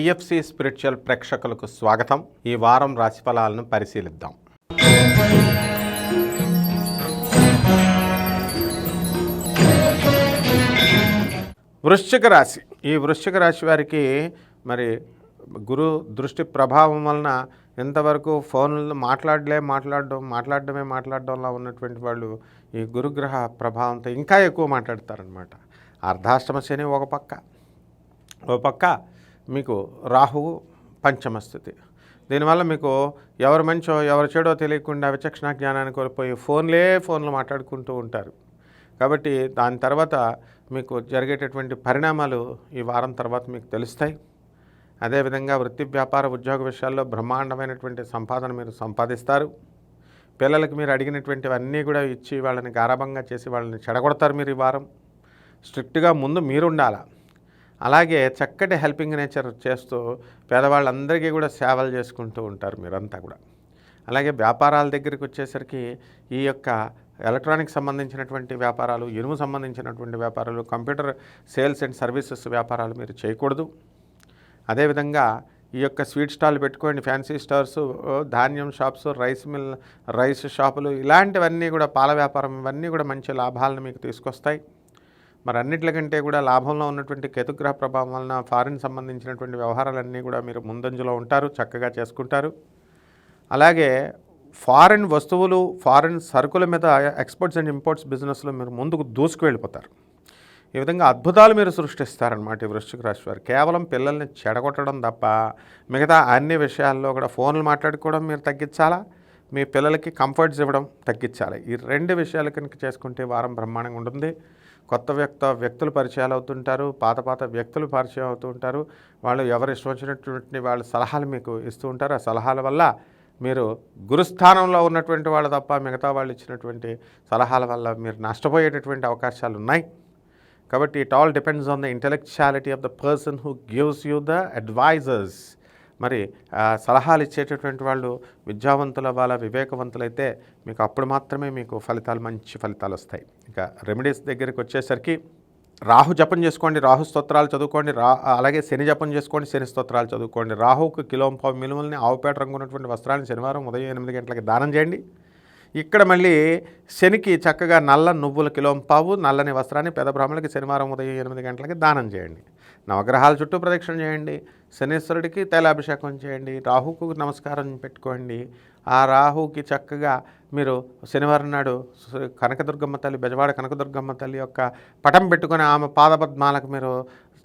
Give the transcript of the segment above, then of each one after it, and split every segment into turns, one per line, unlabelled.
DFC spiritual ప్రేక్షకులకు స్వాగతం. ఈ వారం రాశిఫలాలను పరిశీలిద్దాం. వృశ్చిక రాశి. ఈ వృశ్చిక రాశి వారికి మరి గురు దృష్టి ప్రభావం వలన ఇంతవరకు ఫోన్లు మాట్లాడలే మాట్లాడడం మాట్లాడడమే మాట్లాడడంలా ఉన్నటువంటి వాళ్ళు ఈ గురుగ్రహ ప్రభావంతో ఇంకా ఎక్కువ మాట్లాడతారనమాట అర్ధాష్టమ శని ఒక పక్క. ఓ పక్క మీకు రాహువు పంచమ స్థితి దీనివల్ల మీకు ఎవరు మంచో ఎవరు చెడో తెలియకుండా విచక్షణ జ్ఞానాన్ని కోల్పోయి ఫోన్లే ఫోన్లు మాట్లాడుకుంటూ ఉంటారు. కాబట్టి దాని తర్వాత మీకు జరిగేటటువంటి పరిణామాలు ఈ వారం తర్వాత మీకు తెలుస్తాయి. అదేవిధంగా వృత్తి వ్యాపార ఉద్యోగ విషయాల్లో బ్రహ్మాండమైనటువంటి సంపాదన మీరు సంపాదిస్తారు. పిల్లలకు మీరు అడిగినటువంటివన్నీ కూడా ఇచ్చి వాళ్ళని గారాభంగా చేసి వాళ్ళని చెడగొడతారు మీరు ఈ వారం. స్ట్రిక్ట్గా ముందు మీరుండాలా? అలాగే చక్కటి హెల్పింగ్ నేచర్ చేస్తూ పేదవాళ్ళందరికీ కూడా సేవలు చేసుకుంటూ ఉంటారు మీరంతా కూడా. అలాగే వ్యాపారాల దగ్గరికి వచ్చేసరికి ఈ యొక్క ఎలక్ట్రానిక్ సంబంధించినటువంటి వ్యాపారాలు ఇనుము సంబంధించినటువంటి వ్యాపారాలు కంప్యూటర్ సేల్స్ అండ్ సర్వీసెస్ వ్యాపారాలు మీరు చేయకూడదు. అదేవిధంగా ఈ యొక్క స్వీట్ స్టాల్ పెట్టుకోండి ఫ్యాన్సీ స్టోర్స్ ధాన్యం షాప్స్ రైస్ మిల్ రైస్ షాపులు ఇలాంటివన్నీ కూడా పాల వ్యాపారం ఇవన్నీ కూడా మంచి లాభాలను మీకు తీసుకొస్తాయి. మరి అన్నిటికంటే కూడా లాభంలో ఉన్నటువంటి కేతుగ్రహ ప్రభావం వలన ఫారిన్ సంబంధించినటువంటి వ్యవహారాలన్నీ కూడా మీరు ముందంజలో ఉంటారు చక్కగా చేసుకుంటారు. అలాగే ఫారిన్ వస్తువులు ఫారిన్ సరుకుల మీద ఎక్స్పోర్ట్స్ అండ్ ఇంపోర్ట్స్ బిజినెస్లో మీరు ముందుకు దూసుకు వెళ్ళిపోతారు ఈ విధంగా అద్భుతాలు మీరు సృష్టిస్తారనమాట ఈ వృశ్చిక రాశి వారు. కేవలం పిల్లల్ని చెడగొట్టడం తప్ప మిగతా అన్ని విషయాల్లో కూడా ఫోన్లు మాట్లాడుకోవడం మీరు తగ్గించాలా? మీ పిల్లలకి కంఫర్ట్స్ ఇవ్వడం తగ్గించాలి. ఈ రెండు విషయాలు కనుక చేసుకుంటే వారం బ్రహ్మాండంగా ఉంటుంది. కొత్త వ్యక్త వ్యక్తులు పరిచయాలు అవుతుంటారు పాత పాత వ్యక్తులు పరిచయం అవుతూ ఉంటారు. వాళ్ళు ఎవరు ఇష్టం వచ్చినటువంటి వాళ్ళ సలహాలు మీకు ఇస్తూ ఉంటారు. ఆ సలహాల వల్ల మీరు గురుస్థానంలో ఉన్నటువంటి వాళ్ళు తప్ప మిగతా వాళ్ళు ఇచ్చినటువంటి సలహాల వల్ల మీరు నష్టపోయేటటువంటి అవకాశాలు ఉన్నాయి. కాబట్టి it all depends on the intellectuality of the person who gives you the advisers. మరి సలహాలు ఇచ్చేటటువంటి వాళ్ళు విద్యావంతుల వాళ్ళ వివేకవంతులైతే మీకు అప్పుడు మాత్రమే మీకు ఫలితాలు మంచి ఫలితాలు వస్తాయి. ఇంకా రెమెడీస్ దగ్గరికి వచ్చేసరికి రాహు జపం చేసుకోండి రాహు స్తోత్రాలు చదువుకోండి రా అలాగే శని జపం చేసుకోండి శని స్తోత్రాలు చదువుకోండి. రాహుకు కిలోంపావు మినుములని మినుముల్ని ఆవుపేట రంగు ఉన్నటువంటి వస్త్రాన్ని శనివారం ఉదయం ఎనిమిది గంటలకి దానం చేయండి. ఇక్కడ మళ్ళీ శనికి చక్కగా నల్ల నువ్వుల కిలో పావు నల్లని వస్త్రాన్ని పెద్ద బ్రాహ్మణులకి శనివారం ఉదయం ఎనిమిది గంటలకి దానం చేయండి. నవగ్రహాల చుట్టూ ప్రదక్షిణ చేయండి. శనీశ్వరుడికి తైలాభిషేకం చేయండి. రాహుకు నమస్కారం పెట్టుకోండి. ఆ రాహుకి చక్కగా మీరు శనివారం నాడు కనకదుర్గమ్మ తల్లి బెజవాడ కనకదుర్గమ్మ తల్లి యొక్క పటం పెట్టుకొని ఆమె పాదపద్మాలకు మీరు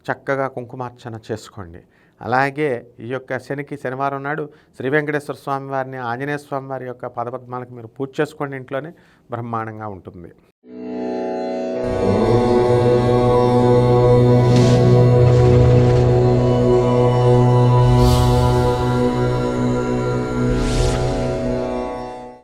చక్కగా కుంకుమార్చన చేసుకోండి. అలాగే ఈ యొక్క శనికి శనివారం నాడు శ్రీ వెంకటేశ్వర స్వామి వారిని ఆంజనేయ స్వామి వారి యొక్క పదపద్మాలకు మీరు పూజ చేసుకోండి ఇంట్లోనే బ్రహ్మాండంగా ఉంటుంది.